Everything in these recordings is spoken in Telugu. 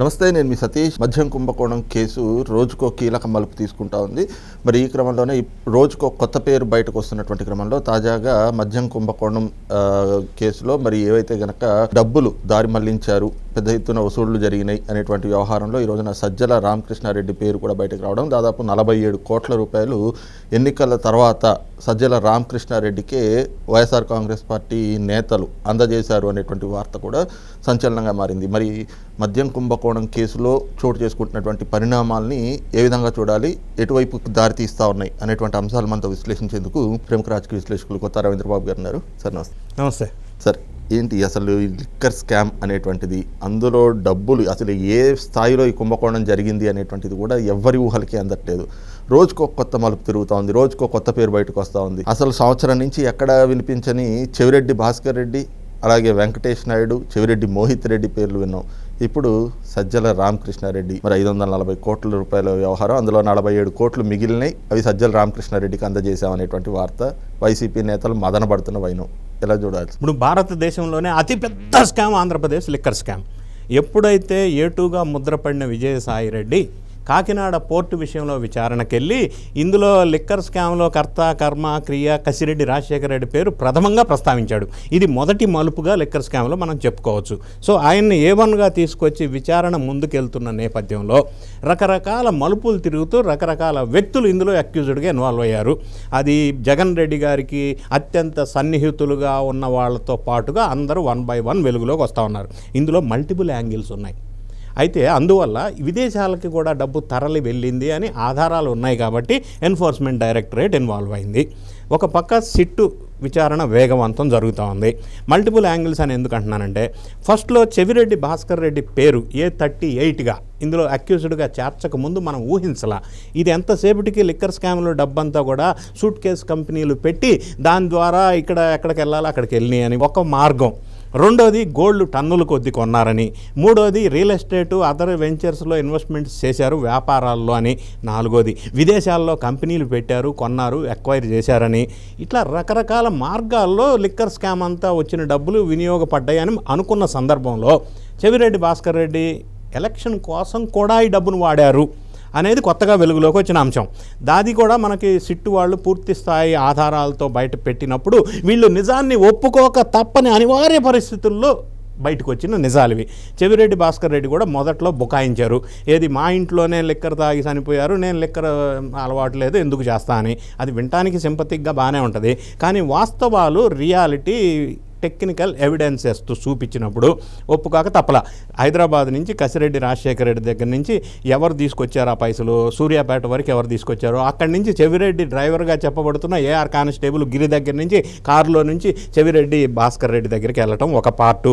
నమస్తే నేను మీ సతీష్. మద్యం కుంభకోణం కేసు రోజుకో కీలక మలుపు తీసుకుంటా ఉంది. మరి ఈ క్రమంలోనే రోజుకో కొత్త పేరు బయటకు వస్తున్నటువంటి క్రమంలో తాజాగా మద్యం కుంభకోణం కేసులో మరి ఏవైతే గనక డబ్బులు దారి మళ్ళించారు పెద్ద ఎత్తున వసూళ్ళు జరిగినాయి అనేటువంటి వ్యవహారంలో ఈ రోజున సజ్జల రామకృష్ణారెడ్డి పేరు కూడా బయటకు రావడం దాదాపు నలభై ఏడు కోట్ల రూపాయలు ఎన్నికల తర్వాత సజ్జల రామకృష్ణారెడ్డికే వైఎస్ఆర్ కాంగ్రెస్ పార్టీ నేతలు అందజేశారు అనేటువంటి వార్త కూడా సంచలనంగా మారింది. మరి మద్యం కుంభకోణం కేసులో చోటు చేసుకుంటున్నటువంటి పరిణామాల్ని ఏ విధంగా చూడాలి ఎటువైపు దారితీస్తా ఉన్నాయి అనేటువంటి అంశాలు మనతో విశ్లేషించేందుకు ప్రముఖ రాజకీయ విశ్లేషకులు కొత్త రవీంద్రబాబు గారు ఉన్నారు. సార్ నమస్తే. నమస్తే. సార్ ఏంటి అసలు ఈ లిక్కర్ స్కామ్ అనేటువంటిది? అందులో డబ్బులు అసలు ఏ స్థాయిలో ఈ కుంభకోణం జరిగింది అనేటువంటిది కూడా ఎవ్వరి ఊహలకి అందట్లేదు. రోజుకో కొత్త మలుపు తిరుగుతూ ఉంది రోజుకో కొత్త పేరు బయటకు వస్తూ ఉంది. అసలు సంవత్సరం నుంచి ఎక్కడ వినిపించని చెవిరెడ్డి భాస్కర్ రెడ్డి అలాగే వెంకటేష్ నాయుడు చెవిరెడ్డి మోహిత్ రెడ్డి పేర్లు విన్నాం. ఇప్పుడు సజ్జల రామకృష్ణారెడ్డి. మరి ఐదు వందల నలభై కోట్ల రూపాయల వ్యవహారం అందులో నలభై ఏడు కోట్లు మిగిలినాయి అవి సజ్జల రామకృష్ణారెడ్డికి అందజేశామనేటువంటి వార్త వైసీపీ నేతలు మదనపడుతున్న వైనం. ఎలా చూడాలి ఇప్పుడు భారతదేశంలోనే అతిపెద్ద స్కామ్ ఆంధ్రప్రదేశ్ లిక్కర్ స్కామ్. ఎప్పుడైతే ఏటుగా ముద్రపడిన విజయసాయి రెడ్డి కాకినాడ పోర్టు విషయంలో విచారణకెళ్ళి ఇందులో లిక్కర్ స్కామ్లో కర్త కర్మ క్రియ కసిరెడ్డి రాజశేఖర రెడ్డి పేరు ప్రథమంగా ప్రస్తావించాడు. ఇది మొదటి మలుపుగా లిక్కర్ స్కామ్లో మనం చెప్పుకోవచ్చు. సో ఆయన్ని ఏ వన్గా తీసుకొచ్చి విచారణ ముందుకెళ్తున్న నేపథ్యంలో రకరకాల మలుపులు తిరుగుతూ రకరకాల వ్యక్తులు ఇందులో అక్యూజ్డ్గా ఇన్వాల్వ్ అయ్యారు. అది జగన్ రెడ్డి గారికి అత్యంత సన్నిహితులుగా ఉన్న వాళ్ళతో పాటుగా అందరూ వన్ బై వన్ వెలుగులోకి వస్తూ ఉన్నారు. ఇందులో మల్టిపుల్ యాంగిల్స్ ఉన్నాయి. అయితే అందువల్ల విదేశాలకి కూడా డబ్బు తరలి వెళ్ళింది అని ఆధారాలు ఉన్నాయి కాబట్టి ఎన్ఫోర్స్మెంట్ డైరెక్టరేట్ ఇన్వాల్వ్ అయింది. ఒక పక్క సిట్టు విచారణ వేగవంతం జరుగుతూ ఉంది. మల్టిపుల్ యాంగిల్స్ అని ఎందుకు అంటున్నానంటే ఫస్ట్లో చెవిరెడ్డి భాస్కర్ రెడ్డి పేరు ఏ థర్టీ ఎయిట్గా ఇందులో అక్యూజ్డ్గా చేర్చక ముందు మనం ఊహించలా. ఇది ఎంతసేపటికి లిక్కర్ స్కామ్లో డబ్బంతా కూడా సూట్ కేస్ కంపెనీలు పెట్టి దాని ద్వారా ఇక్కడ ఎక్కడికి వెళ్ళాలో అక్కడికి వెళ్ళినాయి అని ఒక మార్గం. రెండోది గోల్డ్ టన్నుల కొద్ది కొన్నారని మూడోది రియల్ ఎస్టేట్ అదర్ వెంచర్స్లో ఇన్వెస్ట్మెంట్స్ చేశారు వ్యాపారాల్లో అని నాలుగోది విదేశాల్లో కంపెనీలు పెట్టారు కొన్నారు ఎక్వైర్ చేశారని. ఇట్లా రకరకాల మార్గాల్లో లిక్కర్ స్కామ్ అంతా వచ్చిన డబ్బులు వినియోగపడ్డాయని అనుకున్న సందర్భంలో చెవిరెడ్డి భాస్కర్ రెడ్డి ఎలక్షన్ కోసం కూడా ఈ డబ్బును వాడారు. అనేది కొత్తగా వెలుగులోకి వచ్చిన అంశం. దాది కూడా మనకి సిట్టు వాళ్ళు పూర్తి స్థాయి ఆధారాలతో బయట పెట్టినప్పుడు వీళ్ళు నిజాన్ని ఒప్పుకోక తప్పని అనివార్య పరిస్థితుల్లో బయటకు వచ్చిన నిజాలివి. చెవిరెడ్డి భాస్కర్ రెడ్డి కూడా మొదట్లో బుకాయించారు. ఏది మా ఇంట్లోనే లిక్కర్ తాగి చనిపోయారు నేను లిక్కర్ అలవాటు లేదు ఎందుకు చేస్తా అని. అది వినటానికి సింపతిక్గా బాగానే ఉంటుంది. కానీ వాస్తవాలు రియాలిటీ టెక్నికల్ ఎవిడెన్సెస్తో చూపించినప్పుడు ఒప్పుకోక తప్పలా. హైదరాబాద్ నుంచి కసిరెడ్డి రాజశేఖర రెడ్డి దగ్గర నుంచి ఎవరు తీసుకొచ్చారు ఆ పైసలు? సూర్యాపేట వరకు ఎవరు తీసుకొచ్చారు? అక్కడి నుంచి చెవిరెడ్డి డ్రైవర్గా చెప్పబడుతున్న ఏఆర్ కానిస్టేబుల్ గిరి దగ్గర నుంచి కారులో నుంచి చెవిరెడ్డి భాస్కర్ రెడ్డి దగ్గరికి వెళ్ళటం ఒక పార్టు.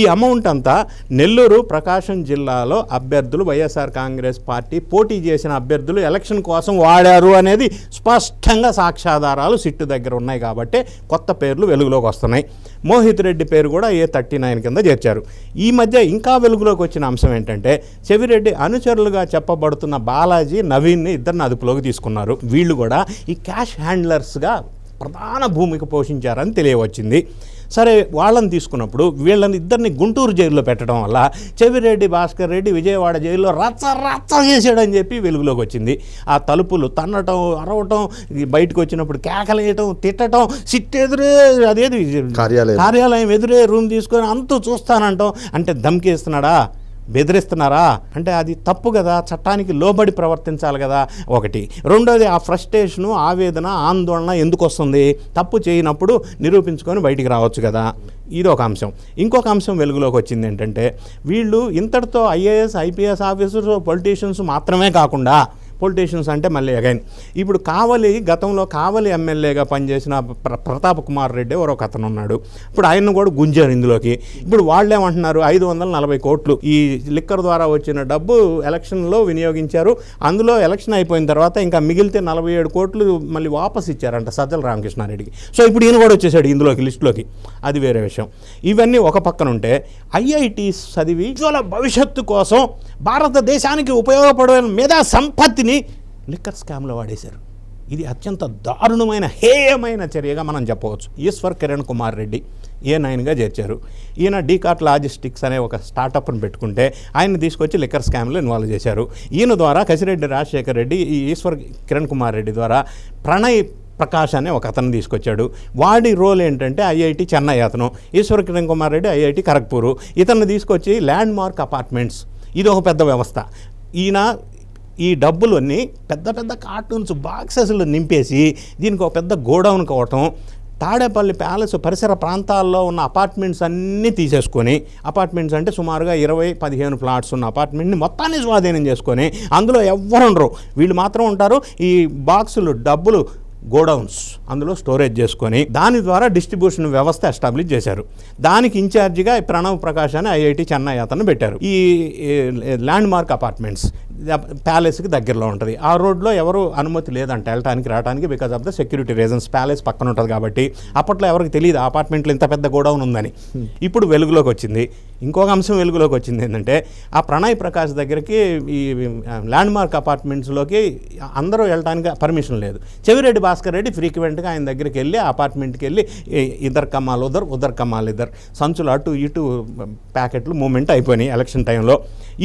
ఈ అమౌంట్ అంతా నెల్లూరు ప్రకాశం జిల్లాలో అభ్యర్థులు వైఎస్ఆర్ కాంగ్రెస్ పార్టీ పోటీ చేసిన అభ్యర్థులు ఎలక్షన్ కోసం వాడారు అనేది స్పష్టంగా సాక్ష్యాధారాలు సిట్టు దగ్గర ఉన్నాయి కాబట్టి కొత్త పేర్లు వెలుగులోకి వస్తున్నాయి. మోహిత్ రెడ్డి పేరు కూడా ఏ థర్టీ నైన్ కింద చేర్చారు. ఈ మధ్య ఇంకా వెలుగులోకి వచ్చిన అంశం ఏంటంటే చెవిరెడ్డి అనుచరులుగా చెప్పబడుతున్న బాలాజీ నవీన్ని ఇద్దరిని అదుపులోకి తీసుకున్నారు. వీళ్ళు కూడా ఈ క్యాష్ హ్యాండ్లర్స్గా ప్రధాన భూమిక పోషించారని తెలియవచ్చింది. సరే వాళ్ళని తీసుకున్నప్పుడు వీళ్ళని ఇద్దరిని గుంటూరు జైల్లో పెట్టడం వల్ల చెవిరెడ్డి భాస్కర్ రెడ్డి విజయవాడ జైల్లో రచ్చ రచ్చ చేసాడని చెప్పి వెలుగులోకి వచ్చింది. ఆ తలుపులు తన్నటం అరవటం బయటకు వచ్చినప్పుడు కేకలేయటం తిట్టటం సిట్ ఎదురే అదేది కార్యాలయం. కార్యాలయం ఎదురే రూమ్ తీసుకొని అంతూ చూస్తానంటాం. అంటే ధమ్కేస్తున్నాడా? బెదిరిస్తున్నారా? అంటే అది తప్పు కదా చట్టానికి లోబడి ప్రవర్తించాలి కదా. ఒకటి. రెండోది ఆ ఫ్రస్ట్రేషను ఆవేదన ఆందోళన ఎందుకు వస్తుంది? తప్పు చేయనప్పుడు నిరూపించుకొని బయటికి రావచ్చు కదా. ఇది ఒక అంశం. ఇంకొక అంశం వెలుగులోకి వచ్చింది ఏంటంటే వీళ్ళు ఇంతటితో ఐఏఎస్ ఐపీఎస్ ఆఫీసర్స్ పొలిటీషియన్స్ మాత్రమే కాకుండా పొలిటీషియన్స్ అంటే మళ్ళీ అగైన్ ఇప్పుడు కావలి గతంలో కావలి ఎమ్మెల్యేగా పనిచేసిన ప్ర ప్రతాప్ కుమార్ రెడ్డి ఒక అతను ఉన్నాడు. ఇప్పుడు ఆయన్ను కూడా గుంజారు ఇందులోకి. ఇప్పుడు వాళ్ళు ఏమంటున్నారు ఐదు వందల నలభై కోట్లు. ఈ లిక్కర్ ద్వారా వచ్చిన డబ్బు ఎలక్షన్లో వినియోగించారు. అందులో ఎలక్షన్ అయిపోయిన తర్వాత ఇంకా మిగిలితే నలభై ఏడు కోట్లు మళ్ళీ వాపస్ ఇచ్చారంట సజ్జల రామకృష్ణారెడ్డికి. సో ఇప్పుడు ఈయన కూడా వచ్చేసాడు ఇందులోకి లిస్టులోకి. అది వేరే విషయం. ఇవన్నీ ఒక పక్కన ఉంటే ఐఐటీస్ చదివి ఉజ్వల భవిష్యత్తు కోసం భారతదేశానికి ఉపయోగపడే మీద సంపత్తిని లిక్కర్ స్కామ్లో వాడేశారు. ఇది అత్యంత దారుణమైన హేయమైన చర్యగా మనం చెప్పవచ్చు. ఈశ్వర్ కిరణ్ కుమార్ రెడ్డి ఏ నైన్గా చేర్చారు. ఈయన డీకాట్ లాజిస్టిక్స్ అనే ఒక స్టార్టప్ను పెట్టుకుంటే ఆయన తీసుకొచ్చి లిక్కర్ స్కామ్లో ఇన్వాల్వ్ చేశారు. ఈయన ద్వారా కసిరెడ్డి రాజశేఖర్ రెడ్డి ఈ ఈశ్వర్ కిరణ్ కుమార్ రెడ్డి ద్వారా ప్రణయ్ ప్రకాష్ అనే ఒక అతను తీసుకొచ్చాడు. వాడి రోల్ ఏంటంటే ఐఐటి చెన్నై అతను ఈశ్వర్ కిరణ్ కుమార్ రెడ్డి ఐఐటి ఖరగ్పూరు. ఇతన్ని తీసుకొచ్చి ల్యాండ్ మార్క్ అపార్ట్మెంట్స్ ఇది ఒక పెద్ద వ్యవస్థ. ఈయన ఈ డబ్బులన్నీ పెద్ద పెద్ద కార్టూన్స్ బాక్సెస్లో నింపేసి దీనికి ఒక పెద్ద గోడౌన్ కావటం తాడేపల్లి ప్యాలెస్ పరిసర ప్రాంతాల్లో ఉన్న అపార్ట్మెంట్స్ అన్నీ తీసేసుకొని అపార్ట్మెంట్స్ అంటే సుమారుగా ఇరవై పదిహేను ఫ్లాట్స్ ఉన్న అపార్ట్మెంట్ని మొత్తాన్ని స్వాధీనం చేసుకొని అందులో ఎవ్వరు ఉండరు. వీళ్ళు మాత్రం ఉంటారు. ఈ బాక్సులు డబ్బులు గోడౌన్స్ అందులో స్టోరేజ్ చేసుకొని దాని ద్వారా డిస్ట్రిబ్యూషన్ వ్యవస్థ ఎస్టాబ్లిష్ చేశారు. దానికి ఇన్ఛార్జిగా ప్రణవ్ ప్రకాష్ అని ఐఐటి చెన్నై అతను పెట్టారు. ఈ ల్యాండ్ మార్క్ అపార్ట్మెంట్స్ ప్యాలెస్కి దగ్గరలో ఉంటుంది. ఆ రోడ్లో ఎవరు అనుమతి లేదంట వెళ్ళటానికి రావడానికి because of the security reasons palace పక్కన ఉంటుంది కాబట్టి అప్పట్లో ఎవరికి తెలియదు అపార్ట్మెంట్లో ఇంత పెద్ద గోడౌన్ ఉందని. ఇప్పుడు వెలుగులోకి వచ్చింది. ఇంకొక అంశం వెలుగులోకి వచ్చింది ఏంటంటే ఆ ప్రణయ్ ప్రకాష్ దగ్గరికి ఈ ల్యాండ్ మార్క్ అపార్ట్మెంట్స్లోకి అందరూ వెళ్ళడానికి పర్మిషన్ లేదు. చెవిరెడ్డి భాస్కర్ రెడ్డి ఫ్రీక్వెంట్గా ఆయన దగ్గరికి వెళ్ళి అపార్ట్మెంట్కి వెళ్ళి ఇద్దరు కమ్మాలు ఉదర్ ఉదర్ కమ్మాలు ఇద్దరు. సంచులు అటు ఇటు ప్యాకెట్లు మూమెంట్ అయిపోయినాయి ఎలక్షన్ టైంలో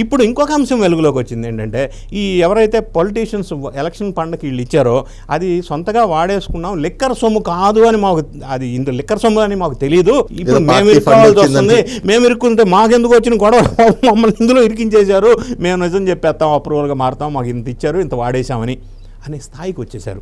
ఇప్పుడు ఇంకొక అంశం వెలుగులోకి వచ్చింది ఏంటంటే ఈ ఎవరైతే పొలిటీషియన్స్ ఎలక్షన్ పండగకి వీళ్ళు ఇచ్చారో అది సొంతగా వాడేసుకున్నాం లిక్కర్ సొమ్ము కాదు అని మాకు అది ఇంత లిక్కర్ సొమ్ము అని మాకు తెలియదు ఇప్పుడు మేము ఇరుక్కోవాల్సి వస్తుంది మేము ఇరుక్కుంటే మాకెందుకు వచ్చిన గొడవ మమ్మల్ని ఇందులో ఇరికించేశారు. మేము నిజం చెప్పేస్తాం అప్రూవల్గా మారుతాం మాకు ఇంత ఇచ్చారు ఇంత వాడేశామని అనే స్థాయికి వచ్చేశారు.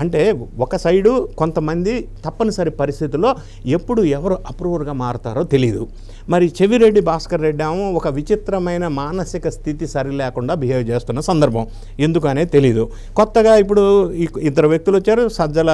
అంటే ఒక సైడు కొంతమంది తప్పనిసరి పరిస్థితుల్లో ఎప్పుడు ఎవరు అప్రూవర్గా మారుతారో తెలియదు మరి చెవిరెడ్డి భాస్కర్ రెడ్డి ఏమో ఒక విచిత్రమైన మానసిక స్థితి సరి లేకుండా బిహేవ్ చేస్తున్న సందర్భం. ఎందుకనే తెలీదు. కొత్తగా ఇప్పుడు ఇద్దరు వ్యక్తులు వచ్చారు. సజ్జల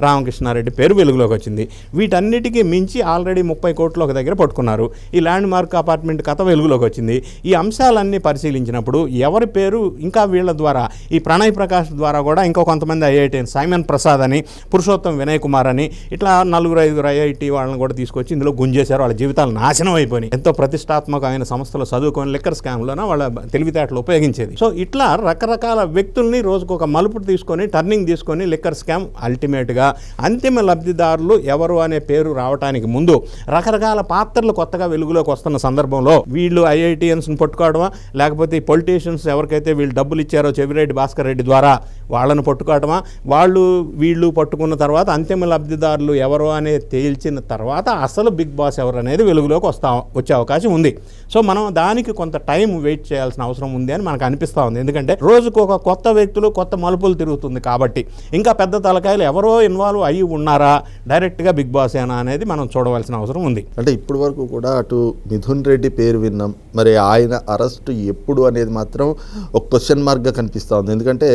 రామకృష్ణారెడ్డి పేరు వెలుగులోకి వచ్చింది. వీటన్నిటికీ మించి ఆల్రెడీ ముప్పై కోట్లు ఒక దగ్గర పట్టుకున్నారు. ఈ ల్యాండ్ మార్క్ అపార్ట్మెంట్ కథ వెలుగులోకి వచ్చింది. ఈ అంశాలన్నీ పరిశీలించినప్పుడు ఎవరి పేరు ఇంకా వీళ్ళ ద్వారా ఈ ప్రణయ్ ప్రకాష్ ద్వారా కూడా ఇంకో కొంతమంది ఐఐటి సైమన్ ప్రసాద్ అని పురుషోత్తం వినయ్ కుమార్ అని ఇట్లా నలుగురు ఐదుగురు ఐఐటి వాళ్ళని కూడా తీసుకొచ్చి ఇందులో గుంజేశారు. వాళ్ళ జీవితాలు నాశనం అయిపోయినాయి. ఎంతో ప్రతిష్టాత్మకమైన సంస్థలు చదువుకొని లిక్కర్ స్కామ్లోన వాళ్ళ తెలివితేటలు ఉపయోగించేది. సో ఇట్లా రకరకాల వ్యక్తుల్ని రోజుకు ఒక మలుపు తీసుకొని టర్నింగ్ తీసుకొని లిక్కర్ స్కామ్ అల్టిమేట్గా అంతిమ లబ్ధిదారులు ఎవరు అనే పేరు రావడానికి ముందు రకరకాల పాత్రలు కొత్తగా వెలుగులోకి వస్తున్న సందర్భంలో వీళ్ళు ఐఐటియన్స్ని పట్టుకోవడమా? లేకపోతే పొలిటీషియన్స్ ఎవరికైతే వీళ్ళు డబ్బులు ఇచ్చారో చెవిరెడ్డి భాస్కర్ రెడ్డి ద్వారా వాళ్ళని పట్టుకోవడమా వాళ్ళు వీళ్ళు పట్టుకున్న తర్వాత అంతిమ లబ్ధిదారులు ఎవరు అనేది తేల్చిన తర్వాత అసలు బిగ్ బాస్ ఎవరు అనేది వెలుగులోకి వస్తా వచ్చే అవకాశం ఉంది. సో మనం దానికి కొంత టైం వెయిట్ చేయాల్సిన అవసరం ఉంది అని మనకు అనిపిస్తూ ఉంది. ఎందుకంటే రోజుకు ఒక కొత్త వ్యక్తులు కొత్త మలుపులు తిరుగుతుంది కాబట్టి. ఇంకా పెద్ద తలకాయలు ఎవరో ఇన్వాల్వ్ అయ్యి ఉన్నారా డైరెక్ట్గా బిగ్ బాస్ ఏనా అనేది మనం చూడవలసిన అవసరం ఉంది. అంటే ఇప్పటి వరకు కూడా అటు మిథున్ రెడ్డి పేరు విన్నాం. మరి ఆయన అరెస్ట్ ఎప్పుడు అనేది మాత్రం ఒక క్వశ్చన్ మార్క్గా కనిపిస్తూ ఉంది. ఎందుకంటే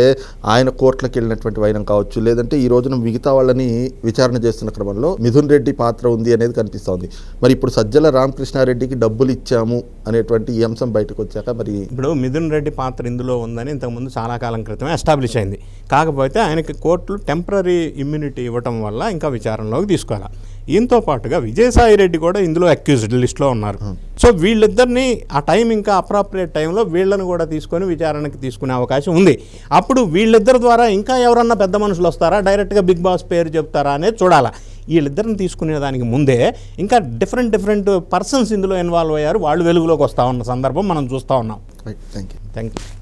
ఆయన కోర్టులకు వెళ్ళినటువంటి వైనం కావచ్చు లేదంటే ఈ రోజున మిగతా వాళ్ళని విచారణ చేస్తున్న క్రమంలో మిథున్ రెడ్డి పాత్ర ఉంది అనేది కనిపిస్తోంది. మరి ఇప్పుడు సజ్జల రామకృష్ణారెడ్డికి డబ్బులు ఇచ్చాము అనేటువంటి ఈ అంశం బయటకు వచ్చాక మరి ఇప్పుడు మిథున్ రెడ్డి పాత్ర ఇందులో ఉందని ఇంతకుముందు చాలా కాలం క్రితమే ఎస్టాబ్లిష్ అయింది. కాకపోతే ఆయనకి కోర్టులు టెంపరీ ఇమ్యూనిటీ ఇవ్వటం వల్ల ఇంకా విచారణలోకి తీసుకోవాలి. ఈయనతో పాటుగా విజయసాయి రెడ్డి కూడా ఇందులో అక్యూజ్డ్ లిస్ట్లో ఉన్నారు. సో వీళ్ళిద్దరిని ఆ టైం ఇంకా అప్రాప్రియేట్ టైంలో వీళ్ళని కూడా తీసుకొని విచారణకి తీసుకునే అవకాశం ఉంది. అప్పుడు వీళ్ళిద్దరి ద్వారా ఇంకా ఎవరన్నా పెద్ద మనుషులు వస్తారా? డైరెక్ట్గా బిగ్ బాస్ పేరు చెప్తారా అనేది చూడాలా. వీళ్ళిద్దరిని తీసుకునే దానికి ముందే ఇంకా డిఫరెంట్ డిఫరెంట్ పర్సన్స్ ఇందులో ఇన్వాల్వ్ అయ్యారు. వాళ్ళు వెలుగులోకి వస్తూ ఉన్న సందర్భం మనం చూస్తూ ఉన్నాం. Right thank you thank you